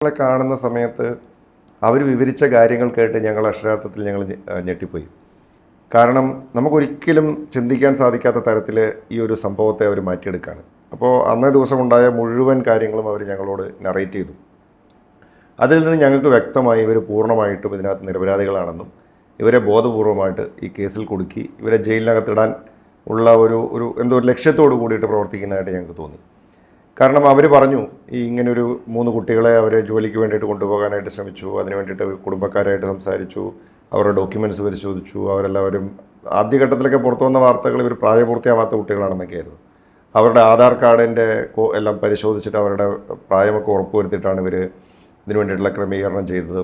ഞങ്ങളെ കാണുന്ന സമയത്ത് അവർ വിവരിച്ച കാര്യങ്ങൾ കേട്ട് ഞങ്ങൾ അക്ഷരാർത്ഥത്തിൽ ഞങ്ങൾ ഞെട്ടിപ്പോയി. കാരണം നമുക്കൊരിക്കലും ചിന്തിക്കാൻ സാധിക്കാത്ത തരത്തിൽ ഈ ഒരു സംഭവത്തെ അവർ മാറ്റിയെടുക്കുകയാണ്. അപ്പോൾ അന്നേ ദിവസം ഉണ്ടായ മുഴുവൻ കാര്യങ്ങളും അവർ ഞങ്ങളോട് നറേറ്റ് ചെയ്തു. അതിൽ നിന്ന് ഞങ്ങൾക്ക് വ്യക്തമായി ഇവർ പൂർണമായിട്ടും ഇതിനകത്ത് നിരപരാധികളാണെന്നും ഇവരെ ബോധപൂർവമായിട്ട് ഈ കേസിൽ കുടുക്കി ഇവരെ ജയിലിനകത്തിടാൻ ഉള്ള ഒരു ഒരു എന്തോ ഒരു ലക്ഷ്യത്തോട് കൂടിയിട്ട് പ്രവർത്തിക്കുന്നതായിട്ട് ഞങ്ങൾക്ക് തോന്നി. കാരണം അവർ പറഞ്ഞു ഈ ഇങ്ങനൊരു മൂന്ന് കുട്ടികളെ അവർ ജോലിക്ക് വേണ്ടിയിട്ട് കൊണ്ടുപോകാനായിട്ട് ശ്രമിച്ചു അതിന് വേണ്ടിയിട്ട് കുടുംബക്കാരായിട്ട് സംസാരിച്ചു അവരുടെ ഡോക്യുമെന്റ്സ് പരിശോധിച്ചു അവരെല്ലാവരും ആദ്യഘട്ടത്തിലൊക്കെ പുറത്തു വന്ന വാർത്തകൾ ഇവർ പ്രായപൂർത്തിയാവാത്ത കുട്ടികളാണെന്നൊക്കെയായിരുന്നു. അവരുടെ ആധാർ കാർഡിന്റെ എല്ലാം പരിശോധിച്ചിട്ട് അവരുടെ പ്രായമൊക്കെ ഉറപ്പുവരുത്തിയിട്ടാണ് ഇവർ ഇതിനു വേണ്ടിയിട്ടുള്ള ക്രമീകരണം ചെയ്തത്.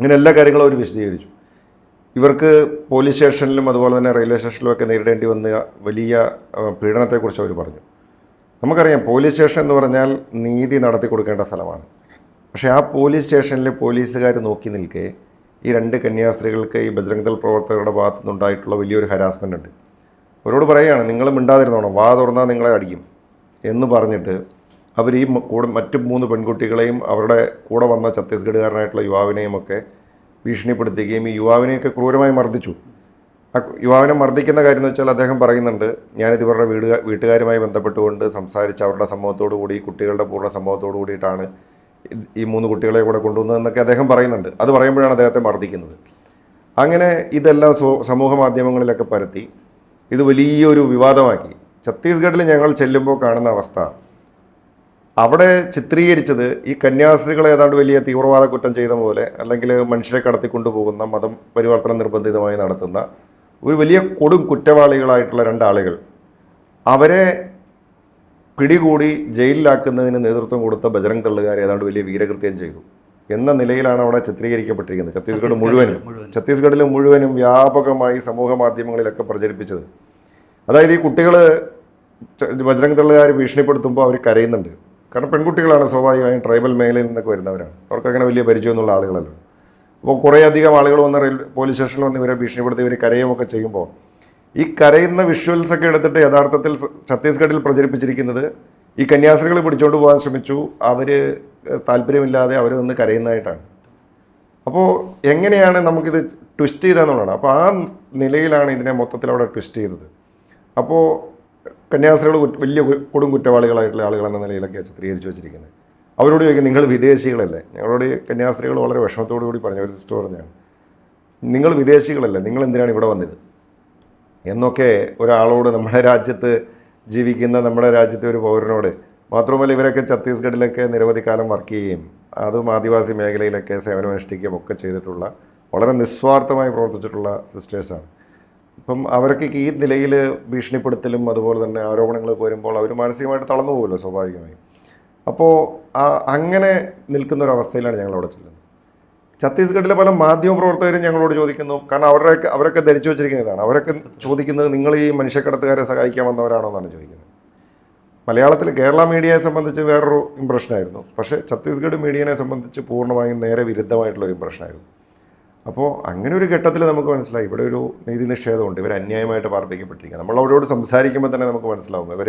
ഇങ്ങനെ എല്ലാ കാര്യങ്ങളും അവർ വിശദീകരിച്ചു. ഇവർക്ക് പോലീസ് സ്റ്റേഷനിലും അതുപോലെ തന്നെ റെയിൽവേ സ്റ്റേഷനിലും ഒക്കെ നേരിടേണ്ടി വന്ന വലിയ പീഡനത്തെക്കുറിച്ച് അവർ പറഞ്ഞു. നമുക്കറിയാം പോലീസ് സ്റ്റേഷൻ എന്ന് പറഞ്ഞാൽ നീതി നടത്തി കൊടുക്കേണ്ട സ്ഥലമാണ്. പക്ഷേ ആ പോലീസ് സ്റ്റേഷനിൽ പോലീസുകാർ നോക്കി നിൽക്കെ ഈ രണ്ട് കന്യാസ്ത്രീകൾക്ക് ഈ ബജ്രംഗ്ദൾ പ്രവർത്തകരുടെ ഭാഗത്തു നിന്നുണ്ടായിട്ടുള്ള വലിയൊരു ഹരാസ്മെന്റ് ഉണ്ട്. അവരോട് പറയുകയാണ് നിങ്ങൾ മിണ്ടാതിരുന്നോണം വാ തുറന്നാൽ നിങ്ങളെ അടിക്കും. എന്ന് പറഞ്ഞിട്ട് അവർ ഈ കൂടെ മറ്റ് മൂന്ന് പെൺകുട്ടികളെയും അവരുടെ കൂടെ വന്ന ഛത്തീസ്ഗഡുകാരനായിട്ടുള്ള യുവാവിനെയും ഒക്കെ ഭീഷണിപ്പെടുത്തുകയും ഈ യുവാവിനെയൊക്കെ ക്രൂരമായി മർദ്ദിച്ചു. യുവാവിനെ മർദ്ദിക്കുന്ന കാര്യം എന്ന് വെച്ചാൽ അദ്ദേഹം പറയുന്നുണ്ട് ഞാനിത് ഇവരുടെ വീട് വീട്ടുകാരുമായി ബന്ധപ്പെട്ടുകൊണ്ട് സംസാരിച്ച് അവരുടെ സമ്മതത്തോടു കൂടി കുട്ടികളുടെ പൂർണ സമ്മതത്തോടു കൂടിയിട്ടാണ് ഈ മൂന്ന് കുട്ടികളെ കൂടെ കൊണ്ടുവന്നതെന്നൊക്കെ അദ്ദേഹം പറയുന്നുണ്ട്. അത് പറയുമ്പോഴാണ് അദ്ദേഹത്തെ മർദ്ദിക്കുന്നത്. അങ്ങനെ ഇതെല്ലാം സമൂഹ മാധ്യമങ്ങളിലൊക്കെ പരത്തി. ഇത് വലിയൊരു വിവാദമാക്കി. ഛത്തീസ്ഗഡിൽ ഞങ്ങൾ ചെല്ലുമ്പോൾ കാണുന്ന അവസ്ഥ. അവിടെ ചിത്രീകരിച്ചത് ഈ കന്യാസ്ത്രീകളെ ഏതാണ്ട് വലിയ തീവ്രവാദ കുറ്റം ചെയ്ത പോലെ അല്ലെങ്കിൽ മനുഷ്യരെ കടത്തിക്കൊണ്ടുപോകുന്ന മതം പരിവർത്തനം നിർബന്ധിതമായി നടത്തുന്ന ഒരു വലിയ കൊടും കുറ്റവാളികളായിട്ടുള്ള രണ്ടാളുകൾ. അവരെ പിടികൂടി ജയിലിലാക്കുന്നതിന് നേതൃത്വം കൊടുത്ത ബജറംഗ് തള്ളുകാർ ഏതാണ്ട് വലിയ വീരകൃത്യം ചെയ്തു. എന്ന നിലയിലാണ് അവിടെ ചിത്രീകരിക്കപ്പെട്ടിരിക്കുന്നത്. ഛത്തീസ്ഗഡ് മുഴുവനും. ഛത്തീസ്ഗഡിൽ മുഴുവനും വ്യാപകമായി സമൂഹ മാധ്യമങ്ങളിലൊക്കെ പ്രചരിപ്പിച്ചത്. അതായത് ഈ കുട്ടികൾ ബജരംഗ് തള്ളുകാർ ഭീഷണിപ്പെടുത്തുമ്പോൾ അവർ കരയുന്നുണ്ട്. കാരണം പെൺകുട്ടികളാണ് സ്വാഭാവികമായും ട്രൈബൽ മേഖലയിൽ നിന്നൊക്കെ വരുന്നവരാണ്. അവർക്കങ്ങനെ വലിയ പരിചയമൊന്നുള്ള ആളുകളല്ലോ. അപ്പോൾ കുറേയധികം ആളുകൾ വന്ന് റെയിൽ പോലീസ് സ്റ്റേഷനിൽ വന്ന് ഇവരെ ഭീഷണിപ്പെടുത്തി ഇവർ കരയുമൊക്കെ ചെയ്യുമ്പോൾ ഈ കരയുന്ന വിഷ്വൽസ് ഒക്കെ എടുത്തിട്ട് യഥാർത്ഥത്തിൽ ഛത്തീസ്ഗഡിൽ പ്രചരിപ്പിച്ചിരിക്കുന്നത് ഈ കന്യാസ്ത്രീകൾ പിടിച്ചോണ്ട് പോകാൻ ശ്രമിച്ചു. അവർ താല്പര്യമില്ലാതെ അവർ നിന്ന് കരയുന്നതായിട്ടാണ്. അപ്പോൾ എങ്ങനെയാണ് നമുക്കിത് ട്വിസ്റ്റ് ചെയ്തതെന്നുള്ളതാണ്. അപ്പോൾ ആ നിലയിലാണ് ഇതിനെ മൊത്തത്തിൽ അവിടെ ട്വിസ്റ്റ് ചെയ്തത്. അപ്പോൾ കന്യാസ്ത്രീകൾ വലിയ കൊടും കുറ്റവാളികളായിട്ടുള്ള ആളുകൾ എന്ന നിലയിലൊക്കെ ചിത്രീകരിച്ച് വെച്ചിരിക്കുന്നത്. അവരോട് ചോദിക്കും നിങ്ങൾ വിദേശികളല്ലേ? ഞങ്ങളോട് കന്യാസ്ത്രീകൾ വളരെ വിഷമത്തോടു കൂടി പറഞ്ഞു ഒരു സിസ്റ്റർ പറഞ്ഞാണ് നിങ്ങൾ വിദേശികളല്ലേ? നിങ്ങൾ എന്തിനാണ് ഇവിടെ വന്നത്? എന്നൊക്കെ ഒരാളോട് നമ്മുടെ രാജ്യത്ത് ജീവിക്കുന്ന നമ്മുടെ രാജ്യത്തെ ഒരു പൗരനോട് മാത്രമല്ല ഇവരൊക്കെ ഛത്തീസ്ഗഡിലൊക്കെ നിരവധി കാലം വർക്ക് ചെയ്യുകയും അതും ആദിവാസി മേഖലയിലൊക്കെ സേവനമനുഷ്ഠിക്കുകയും ഒക്കെ ചെയ്തിട്ടുള്ള വളരെ നിസ്വാർത്ഥമായി പ്രവർത്തിച്ചിട്ടുള്ള സിസ്റ്റേഴ്സാണ്. ഇപ്പം അവരൊക്കെ ഈ നിലയിൽ ഭീഷണിപ്പെടുത്തലും അതുപോലെ തന്നെ ആരോപണങ്ങൾ വരുമ്പോൾ അവർ മാനസികമായിട്ട് തളർന്നു പോകുമല്ലോ സ്വാഭാവികമായും. അപ്പോൾ അങ്ങനെ നിൽക്കുന്ന ഒരു അവസ്ഥയിലാണ് ഞങ്ങൾ അവിടെ ചെല്ലുന്നത്. ഛത്തീസ്ഗഡിലെ പല മാധ്യമ പ്രവർത്തകരും ഞങ്ങളോട് ചോദിക്കുന്നു. കാരണം അവരുടെയൊക്കെ അവരൊക്കെ ധരിച്ചു വെച്ചിരിക്കുന്നതാണ്. അവരൊക്കെ ചോദിക്കുന്നത് നിങ്ങൾ ഈ മനുഷ്യക്കടത്തുകാരെ സഹായിക്കാൻ വന്നവരാണോ? എന്നാണ് ചോദിക്കുന്നത്. മലയാളത്തിൽ കേരള മീഡിയയെ സംബന്ധിച്ച് വേറൊരു ഇമ്പ്രഷനായിരുന്നു പക്ഷേ ഛത്തീസ്ഗഡ് മീഡിയനെ സംബന്ധിച്ച് പൂർണമായും നേരെ വിരുദ്ധമായിട്ടുള്ള ഒരു ഇമ്പ്രഷനായിരുന്നു അപ്പോൾ അങ്ങനെ ഒരു ഘട്ടത്തിൽ നമുക്ക് മനസ്സിലായി. ഇവിടെ ഒരു നീതി നിഷേധമുണ്ട്. ഇവർ അന്യായമായിട്ട് പാർപ്പിക്കപ്പെട്ടിരിക്കുക നമ്മൾ അവരോട് സംസാരിക്കുമ്പോൾ തന്നെ നമുക്ക് മനസ്സിലാവും. ഇവർ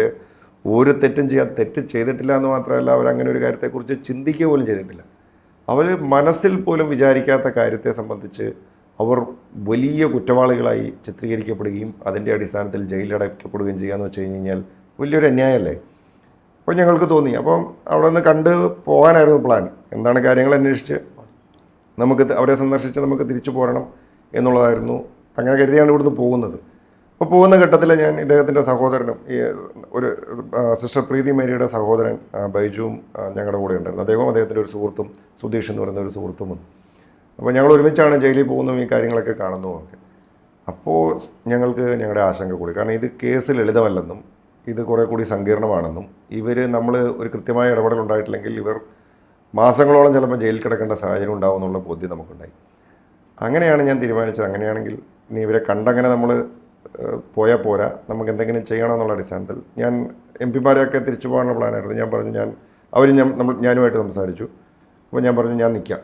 ഒരു തെറ്റും ചെയ്യാൻ തെറ്റ് ചെയ്തിട്ടില്ല എന്ന് മാത്രമല്ല അങ്ങനെ ഒരു കാര്യത്തെക്കുറിച്ച് ചിന്തിക്കുക പോലും ചെയ്തിട്ടില്ല. അവർ മനസ്സിൽ പോലും വിചാരിക്കാത്ത കാര്യത്തെ സംബന്ധിച്ച് അവർ വലിയ കുറ്റവാളികളായി ചിത്രീകരിക്കപ്പെടുകയും അതിന്റെ അടിസ്ഥാനത്തിൽ ജയിലിലടയ്ക്കപ്പെടുകയും ചെയ്യാന്ന് വെച്ച് കഴിഞ്ഞ് കഴിഞ്ഞാൽ വലിയൊരു അന്യായമല്ലേ അപ്പോൾ ഞങ്ങൾക്ക് തോന്നി. അപ്പം അവിടെ നിന്ന് കണ്ട് പോകാനായിരുന്നു പ്ലാൻ എന്താണ് കാര്യങ്ങൾ അന്വേഷിച്ച്? നമുക്ക് അവരെ സന്ദർശിച്ച് നമുക്ക് തിരിച്ചു പോരണം എന്നുള്ളതായിരുന്നു. അങ്ങനെ കരുതിയാണ് ഇവിടുന്ന് പോകുന്നത്. അപ്പോൾ പോകുന്ന ഘട്ടത്തിൽ ഞാൻ ഇദ്ദേഹത്തിന്റെ സഹോദരനും ഈ ഒരു സിസ്റ്റർ പ്രീതി മേരിയുടെ സഹോദരൻ ബൈജുവും ഞങ്ങളുടെ കൂടെ ഉണ്ടായിരുന്നു. അദ്ദേഹവും അദ്ദേഹത്തിന്റെ ഒരു സുഹൃത്തും സുധീഷ് എന്ന് പറയുന്ന ഒരു സുഹൃത്തും അപ്പോൾ ഞങ്ങൾ ഒരുമിച്ചാണ് ജയിലിൽ പോകുന്നതും ഈ കാര്യങ്ങളൊക്കെ കാണുന്നതും ഒക്കെ. അപ്പോൾ ഞങ്ങൾക്ക് ഞങ്ങളുടെ ആശങ്ക കൂടി. കാരണം ഇത് കേസ് ലളിതമല്ലെന്നും ഇത് കുറേ കൂടി സങ്കീർണമാണെന്നും ഇവർ നമ്മൾ ഒരു കൃത്യമായ ഇടപെടൽ ഉണ്ടായിട്ടില്ലെങ്കിൽ ഇവർ മാസങ്ങളോളം ചിലപ്പോൾ ജയിലിൽ കിടക്കേണ്ട സാഹചര്യം ഉണ്ടാവും എന്നുള്ള ബോധ്യം നമുക്കുണ്ടായി. അങ്ങനെയാണ് ഞാൻ തീരുമാനിച്ചത്. അങ്ങനെയാണെങ്കിൽ ഇനി ഇവരെ കണ്ടങ്ങനെ നമ്മൾ പോയാൽ പോരാ നമുക്ക് എന്തെങ്കിലും ചെയ്യണമെന്നുള്ള അടിസ്ഥാനത്തിൽ ഞാൻ എം പിമാരെയൊക്കെ തിരിച്ചു പോകാനുള്ള പ്ലാനായിരുന്നു ഞാൻ പറഞ്ഞു ഞാൻ അവർ ഞാൻ നമ്മൾ ഞാനുമായിട്ട് സംസാരിച്ചു. അപ്പോൾ ഞാൻ പറഞ്ഞു ഞാൻ നിൽക്കാം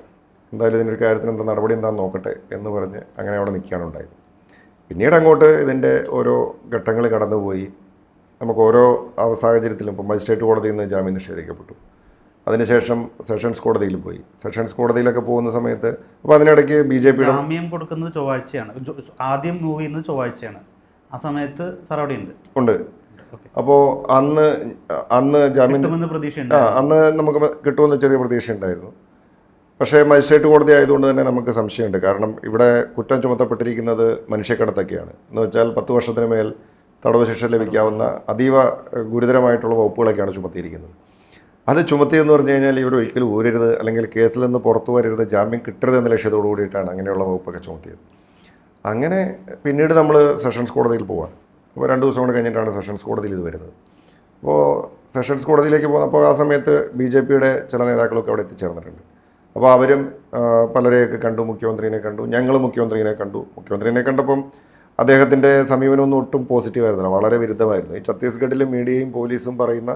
എന്തായാലും ഇതിന്റെ ഒരു കാര്യത്തിന് എന്താ നടപടി എന്താണെന്ന് നോക്കട്ടെ എന്ന് പറഞ്ഞ് അങ്ങനെ അവിടെ നിൽക്കുകയാണ് പിന്നീട് അങ്ങോട്ട് ഇതിന്റെ ഓരോ ഘട്ടങ്ങൾ കടന്നുപോയി. നമുക്ക് ഓരോ സാഹചര്യത്തിലും ഇപ്പോൾ മജിസ്ട്രേറ്റ് കോടതിയിൽ നിന്ന് ജാമ്യം നിഷേധിക്കപ്പെട്ടു. അതിനുശേഷം സെഷൻസ് കോടതിയിൽ പോയി. സെഷൻസ് കോടതിയിലൊക്കെ പോകുന്ന സമയത്ത് അപ്പോൾ അതിനിടയ്ക്ക് ബി ജെ പി ജാമ്യം കൊടുക്കുന്നത് ചൊവ്വാഴ്ചയാണ്. ആദ്യം മൂവ് ചെയ്യുന്നത് ചൊവ്വാഴ്ചയാണ്. ആ സമയത്ത് സാർ അവിടെ ഉണ്ട്. ഉണ്ട് അപ്പോ അപ്പോൾ അന്ന് അന്ന് ജാമ്യം ആ അന്ന് നമുക്ക് കിട്ടുമെന്ന് ചെറിയ പ്രതീക്ഷ ഉണ്ടായിരുന്നു പക്ഷേ മജിസ്ട്രേറ്റ് കോടതി ആയതുകൊണ്ട് തന്നെ നമുക്ക് സംശയമുണ്ട്. കാരണം ഇവിടെ കുറ്റം ചുമത്തപ്പെട്ടിരിക്കുന്നത് മനുഷ്യക്കടത്തൊക്കെയാണ്. എന്ന് വെച്ചാൽ പത്ത് വർഷത്തിന് മേൽ തടവ് ശിക്ഷ ലഭിക്കാവുന്ന അതീവ ഗുരുതരമായിട്ടുള്ള വകുപ്പുകളൊക്കെയാണ് ചുമത്തിയിരിക്കുന്നത്. അത് ചുമത്തിയെന്ന് പറഞ്ഞു കഴിഞ്ഞാൽ ഇവർ ഒരിക്കലും ഊരരുത് അല്ലെങ്കിൽ കേസിൽ നിന്ന് പുറത്തു വരരുത് ജാമ്യം കിട്ടരുത് എന്ന ലക്ഷ്യത്തോടു കൂടിയിട്ടാണ് അങ്ങനെയുള്ള വകുപ്പൊക്കെ ചുമത്തിയത്. അങ്ങനെ പിന്നീട് നമ്മൾ സെഷൻസ് കോടതിയിൽ പോവാം അപ്പോൾ രണ്ട് ദിവസം കൊണ്ട് കഴിഞ്ഞിട്ടാണ് സെഷൻസ് കോടതിയിൽ ഇത് വരുന്നത്. അപ്പോൾ സെഷൻസ് കോടതിയിലേക്ക് പോകുന്നപ്പോൾ ആ സമയത്ത് ബി ജെ പിയുടെ ചില നേതാക്കളൊക്കെ അവിടെ എത്തിച്ചേർന്നിട്ടുണ്ട്. അപ്പോൾ അവരും പലരെയൊക്കെ കണ്ടു മുഖ്യമന്ത്രിനെ കണ്ടു ഞങ്ങൾ മുഖ്യമന്ത്രിനെ കണ്ടു. മുഖ്യമന്ത്രിനെ കണ്ടപ്പം അദ്ദേഹത്തിന്റെ സമീപനമൊന്നും ഒട്ടും പോസിറ്റീവായിരുന്നില്ല വളരെ വിരുദ്ധമായിരുന്നു. ഈ ഛത്തീസ്ഗഡിലെ മീഡിയയും പോലീസും പറയുന്ന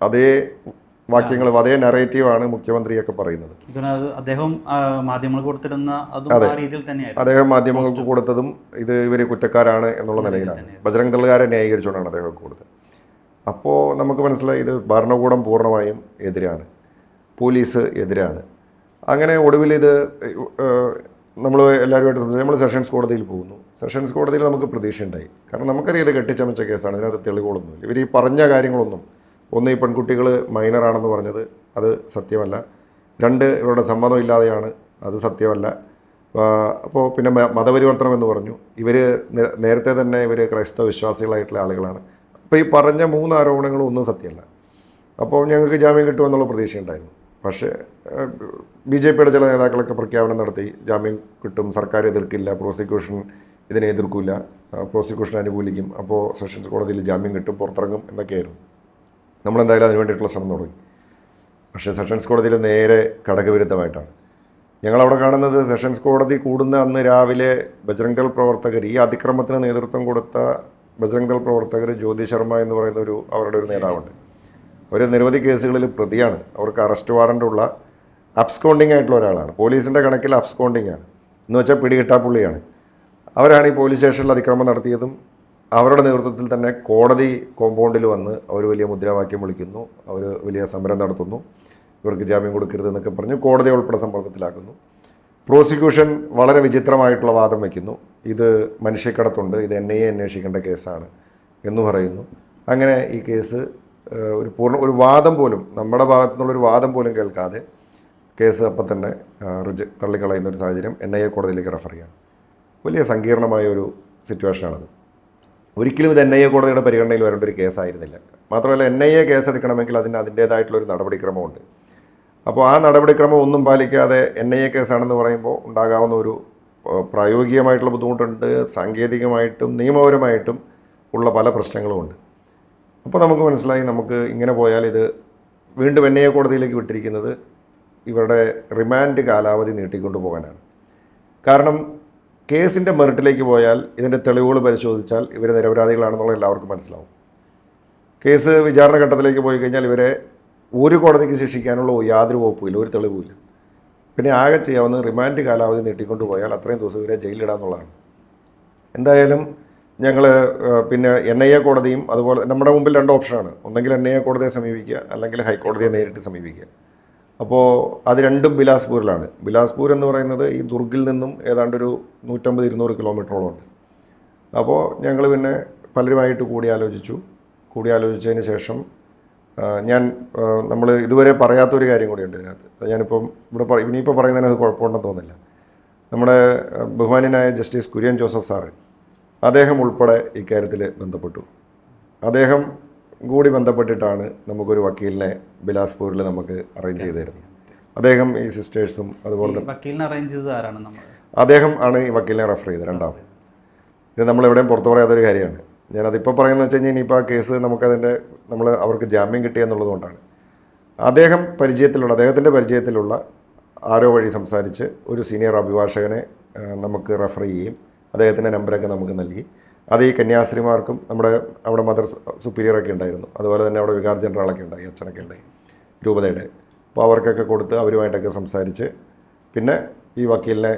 അതേ വാക്യങ്ങളും അതേ നറേറ്റീവാണ് മുഖ്യമന്ത്രിയൊക്കെ പറയുന്നത്. അദ്ദേഹം മാധ്യമങ്ങൾക്ക് കൊടുത്തിരുന്ന രീതിയിൽ അദ്ദേഹം മാധ്യമങ്ങൾക്ക് കൊടുത്തതും ഇത് ഇവർ കുറ്റക്കാരാണ് എന്നുള്ള നിലയിലാണ്. ബജരംഗ് ദളുകാരെ ന്യായീകരിച്ചുകൊണ്ടാണ് അദ്ദേഹം കൊടുത്തത്. അപ്പോൾ നമുക്ക് മനസ്സിലായി ഇത് ഭരണകൂടം പൂർണമായും എതിരാണ്. പോലീസ് എതിരാണ്. അങ്ങനെ ഒടുവിൽ ഇത് നമ്മൾ എല്ലാവരുമായിട്ട് സംസാരിച്ചു. നമ്മൾ സെഷൻസ് കോടതിയിൽ പോകുന്നു. സെഷൻസ് കോടതിയിൽ നമുക്ക് പ്രതീക്ഷയുണ്ടായി. കാരണം നമുക്കറിയാം ഇത് കെട്ടിച്ചമച്ച കേസാണ്. ഇതിനകത്ത് തെളിവുകളൊന്നുമില്ല. ഇവർ ഈ പറഞ്ഞ കാര്യങ്ങളൊന്നും ഒന്ന് ഈ പെൺകുട്ടികൾ മൈനറാണെന്ന് പറഞ്ഞത് അത് സത്യമല്ല. രണ്ട് ഇവരുടെ സമ്മതം ഇല്ലാതെയാണ് അത് സത്യമല്ല. അപ്പോൾ പിന്നെ മതപരിവർത്തനം എന്ന് പറഞ്ഞു. ഇവർ നേരത്തെ തന്നെ ഇവർ ക്രൈസ്തവ വിശ്വാസികളായിട്ടുള്ള ആളുകളാണ്. അപ്പോൾ ഈ പറഞ്ഞ മൂന്ന് ആരോപണങ്ങളും ഒന്നും സത്യമല്ല. അപ്പോൾ ഞങ്ങൾക്ക് ജാമ്യം കിട്ടുമെന്നുള്ള പ്രതീക്ഷയുണ്ടായിരുന്നു. പക്ഷേ ബി ജെ പിയുടെ ചില നേതാക്കളൊക്കെ പ്രഖ്യാപനം നടത്തി ജാമ്യം കിട്ടും സർക്കാർ എതിർക്കില്ല പ്രോസിക്യൂഷൻ ഇതിനെ എതിർക്കില്ല പ്രോസിക്യൂഷൻ അനുകൂലിക്കും അപ്പോൾ സെഷൻസ് കോടതിയിൽ ജാമ്യം കിട്ടും പുറത്തിറങ്ങും എന്നൊക്കെയായിരുന്നു. നമ്മളെന്തായാലും അതിന് വേണ്ടിയിട്ടുള്ള ശ്രമം തുടങ്ങി. പക്ഷേ സെഷൻസ് കോടതിയിൽ നേരെ ഘടകവിരുദ്ധമായിട്ടാണ്. ഞങ്ങളവിടെ കാണുന്നത് സെഷൻസ് കോടതി കൂടുന്ന അന്ന് രാവിലെ ബജ്രംഗൽ പ്രവർത്തകർ ഈ അതിക്രമത്തിന് നേതൃത്വം കൊടുത്ത ബജ്രംഗൽ പ്രവർത്തകർ ജ്യോതി ശർമ്മ എന്ന് പറയുന്ന ഒരു അവരുടെ ഒരു നേതാവുണ്ട്. അവർ നിരവധി കേസുകളിൽ പ്രതിയാണ്. അവർക്ക് അറസ്റ്റ് വാറന്റ് ഉള്ള അബ്സ്കോണ്ടിങ് ആയിട്ടുള്ള ഒരാളാണ്. പോലീസിന്റെ കണക്കിൽ അബ്സ്കോണ്ടിങ് ആണ്. എന്ന് വെച്ചാൽ പിടികിട്ടാപ്പുള്ളിയാണ് അവരാണ് ഈ പോലീസ് സ്റ്റേഷനിൽ അതിക്രമം നടത്തിയതും അവരുടെ നേതൃത്വത്തിൽ തന്നെ കോടതി കോമ്പൗണ്ടിൽ വന്ന് അവർ വലിയ മുദ്രാവാക്യം വിളിക്കുന്നു. അവർ വലിയ സമരം നടത്തുന്നു. ഇവർക്ക് ജാമ്യം കൊടുക്കരുത് എന്നൊക്കെ പറഞ്ഞ് കോടതി ഉൾപ്പെടെ സമ്മർദ്ദത്തിലാക്കുന്നു. പ്രോസിക്യൂഷൻ വളരെ വിചിത്രമായിട്ടുള്ള വാദം വയ്ക്കുന്നു ഇത് മനുഷ്യക്കടത്തുണ്ട്. ഇത് എൻ ഐ എ അന്വേഷിക്കേണ്ട കേസാണ് എന്ന് പറയുന്നു. അങ്ങനെ ഈ കേസ് ഒരു പൂർണ ഒരു വാദം പോലും നമ്മുടെ ഭാഗത്തു നിന്നുള്ളൊരു വാദം പോലും കേൾക്കാതെ കേസ് അപ്പം തന്നെ റിജ തള്ളിക്കളയുന്ന ഒരു സാഹചര്യം എൻ ഐ എ കോടതിയിലേക്ക് റെഫർ ചെയ്യാണ്. വലിയ സങ്കീർണമായ ഒരു സിറ്റുവേഷനാണത്. ഒരിക്കലും ഇത് എൻ ഐ എ കോടതിയുടെ പരിഗണനയിൽ വരേണ്ട ഒരു കേസായിരുന്നില്ല. മാത്രമല്ല എൻ ഐ എ കേസെടുക്കണമെങ്കിൽ അതിന് അതിന്റേതായിട്ടുള്ളൊരു നടപടിക്രമമുണ്ട്. അപ്പോൾ ആ നടപടിക്രമം ഒന്നും പാലിക്കാതെ എൻ ഐ എ കേസാണെന്ന് പറയുമ്പോൾ ഉണ്ടാകാവുന്ന ഒരു പ്രായോഗികമായിട്ടുള്ള ബുദ്ധിമുട്ടുണ്ട് സാങ്കേതികമായിട്ടും നിയമപരമായിട്ടും ഉള്ള പല പ്രശ്നങ്ങളുമുണ്ട്. അപ്പോൾ നമുക്ക് മനസ്സിലായി നമുക്ക് ഇങ്ങനെ പോയാൽ ഇത് വീണ്ടും എൻ ഐ എ കോടതിയിലേക്ക് വിട്ടിരിക്കുന്നത് ഇവരുടെ റിമാൻഡ് കാലാവധി നീട്ടിക്കൊണ്ടു പോകാനാണ് കാരണം കേസിന്റെ മെറിറ്റിലേക്ക് പോയാൽ ഇതിന്റെ തെളിവുകൾ പരിശോധിച്ചാൽ ഇവർ നിരപരാധികളാണെന്നുള്ള എല്ലാവർക്കും മനസ്സിലാവും. കേസ് വിചാരണ ഘട്ടത്തിലേക്ക് പോയി കഴിഞ്ഞാൽ ഇവരെ ഒരു കോടതിക്ക് ശിക്ഷിക്കാനുള്ള യാതൊരു വകുപ്പുമില്ല ഒരു തെളിവുമില്ല. പിന്നെ ആകെ ചെയ്യാവുന്ന റിമാൻഡ് കാലാവധി നീട്ടിക്കൊണ്ട് പോയാൽ അത്രയും ദിവസം ഇവരെ ജയിലിടാന്നുള്ളതാണ് എന്തായാലും ഞങ്ങൾ പിന്നെ എൻ ഐ എ കോടതിയും അതുപോലെ നമ്മുടെ മുമ്പിൽ രണ്ട് ഓപ്ഷനാണ്. ഒന്നെങ്കിൽ എൻ ഐ എ കോടതിയെ സമീപിക്കുക അല്ലെങ്കിൽ ഹൈക്കോടതിയെ നേരിട്ട് സമീപിക്കുക. അപ്പോൾ അത് രണ്ടും ബിലാസ്പൂരിലാണ്. ബിലാസ്പൂർ എന്ന് പറയുന്നത് ഈ ദുർഗിൽ നിന്നും ഏതാണ്ട് ഒരു നൂറ്റമ്പത് ഇരുന്നൂറ് കിലോമീറ്ററോളം ഉണ്ട്. അപ്പോൾ ഞങ്ങൾ പിന്നെ പലരുമായിട്ട് കൂടിയാലോചിച്ചു. കൂടിയാലോചിച്ചതിന് ശേഷം ഞാൻ നമ്മൾ ഇതുവരെ പറയാത്തൊരു കാര്യം കൂടിയുണ്ട് ഇതിനകത്ത്. ഞാനിപ്പം ഇവിടെ പറ- ഇനിയിപ്പോൾ പറയുന്നതിന് അത് കുഴപ്പമുണ്ടെന്ന് തോന്നുന്നില്ല. നമ്മുടെ ബഹുമാനായ ജസ്റ്റിസ് കുര്യൻ ജോസഫ് സാറ് അദ്ദേഹം ഉൾപ്പെടെ ഇക്കാര്യത്തിൽ ബന്ധപ്പെട്ടു. അദ്ദേഹം കൂടി ബന്ധപ്പെട്ടിട്ടാണ് നമുക്കൊരു വക്കീലിനെ ബിലാസ്പൂരിൽ നമുക്ക് അറേഞ്ച് ചെയ്ത് തരുന്നത് അദ്ദേഹം ഈ സിസ്റ്റേഴ്സും അതുപോലെ വക്കീലിനെ അറേഞ്ച് ചെയ്തത് ആരാണ് നമ്മൾ? അദ്ദേഹം ആണ് ഈ വക്കീലിനെ റെഫർ ചെയ്തത് രണ്ടാമത് ഇത് നമ്മൾ എവിടെയും പുറത്തു പറയാത്തൊരു കാര്യമാണ്. ഞാനതിപ്പോൾ പറയുന്നത് വെച്ച് കഴിഞ്ഞാൽ ഇനിയിപ്പോൾ ആ കേസ് നമുക്കതിന്റെ നമ്മൾ അവർക്ക് ജാമ്യം കിട്ടിയെന്നുള്ളത് കൊണ്ടാണ്. അദ്ദേഹം പരിചയത്തിലുള്ള അദ്ദേഹത്തിന്റെ പരിചയത്തിലുള്ള ആരോ വഴി സംസാരിച്ച് ഒരു സീനിയർ അഭിഭാഷകനെ നമുക്ക് റെഫർ ചെയ്യുകയും അദ്ദേഹത്തിന്റെ നമ്പരൊക്കെ നമുക്ക് നൽകി. അത് ഈ കന്യാസ്ത്രീമാർക്കും നമ്മുടെ അവിടെ മദർ സുപ്പീരിയറൊക്കെ ഉണ്ടായിരുന്നു. അതുപോലെ തന്നെ അവിടെ വികാർ ജനറലൊക്കെ ഉണ്ടായി അച്ഛനൊക്കെ ഉണ്ടായി രൂപതയുടെ. അപ്പോൾ അവർക്കൊക്കെ കൊടുത്ത് അവരുമായിട്ടൊക്കെ സംസാരിച്ച് പിന്നെ ഈ വക്കീലിനെ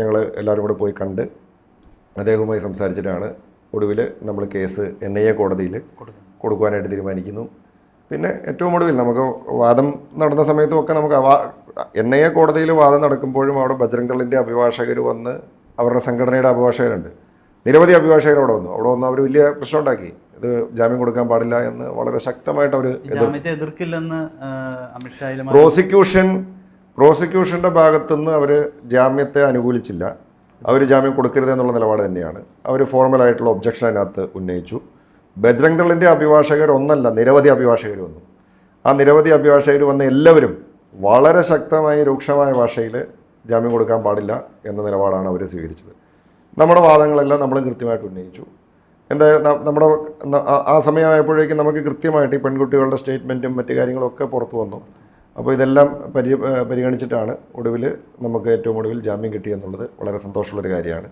ഞങ്ങൾ എല്ലാവരും കൂടെ പോയി കണ്ട് അദ്ദേഹവുമായി സംസാരിച്ചിട്ടാണ് ഒടുവിൽ നമ്മൾ കേസ് എൻ ഐ എ കോടതിയിൽ കൊടുക്കുവാനായിട്ട് തീരുമാനിക്കുന്നു. പിന്നെ ഏറ്റവും ഒടുവിൽ നമുക്ക് വാദം നടന്ന സമയത്തും ഒക്കെ നമുക്ക് എൻ ഐ എ കോടതിയിൽ വാദം നടക്കുമ്പോഴും അവിടെ ബജ്രംഗ് ദളിന്റെ അഭിഭാഷകർ വന്ന് അവരുടെ സംഘടനയുടെ അഭിഭാഷകരുണ്ട്. നിരവധി അഭിഭാഷകർ അവിടെ വന്നു. അവിടെ വന്ന് അവർ വലിയ പ്രശ്നം ഉണ്ടാക്കി. ഇത് ജാമ്യം കൊടുക്കാൻ പാടില്ല എന്ന് വളരെ ശക്തമായിട്ട് അവർ എതിർക്കില്ലെന്ന് പ്രോസിക്യൂഷൻ പ്രോസിക്യൂഷന്റെ ഭാഗത്തുനിന്ന് അവർ ജാമ്യത്തെ അനുകൂലിച്ചില്ല. അവർ ജാമ്യം കൊടുക്കരുത് എന്നുള്ള നിലപാട് തന്നെയാണ്. അവർ ഫോർമലായിട്ടുള്ള ഒബ്ജക്ഷൻ അതിനകത്ത് ഉന്നയിച്ചു. ബജ്രംഗ് ദളിന്റെ അഭിഭാഷകർ ഒന്നല്ല നിരവധി അഭിഭാഷകർ വന്നു. ആ നിരവധി അഭിഭാഷകർ വന്ന എല്ലാവരും വളരെ ശക്തമായ രൂക്ഷമായ ഭാഷയിൽ ജാമ്യം കൊടുക്കാൻ പാടില്ല എന്ന നിലപാടാണ് അവർ സ്വീകരിച്ചത്. നമ്മുടെ വാദങ്ങളെല്ലാം നമ്മൾ കൃത്യമായിട്ട് ഉന്നയിച്ചു. എന്താ നമ്മുടെ ആ സമയമായപ്പോഴേക്കും നമുക്ക് കൃത്യമായിട്ട് ഈ പെൺകുട്ടികളുടെ സ്റ്റേറ്റ്മെന്റും മറ്റു കാര്യങ്ങളൊക്കെ പുറത്തു വന്നു. അപ്പോൾ ഇതെല്ലാം പരി പരിഗണിച്ചിട്ടാണ് ഒടുവിൽ നമുക്ക് ഏറ്റവും ഒടുവിൽ ജാമ്യം കിട്ടിയെന്നുള്ളത് വളരെ സന്തോഷമുള്ളൊരു കാര്യമാണ്.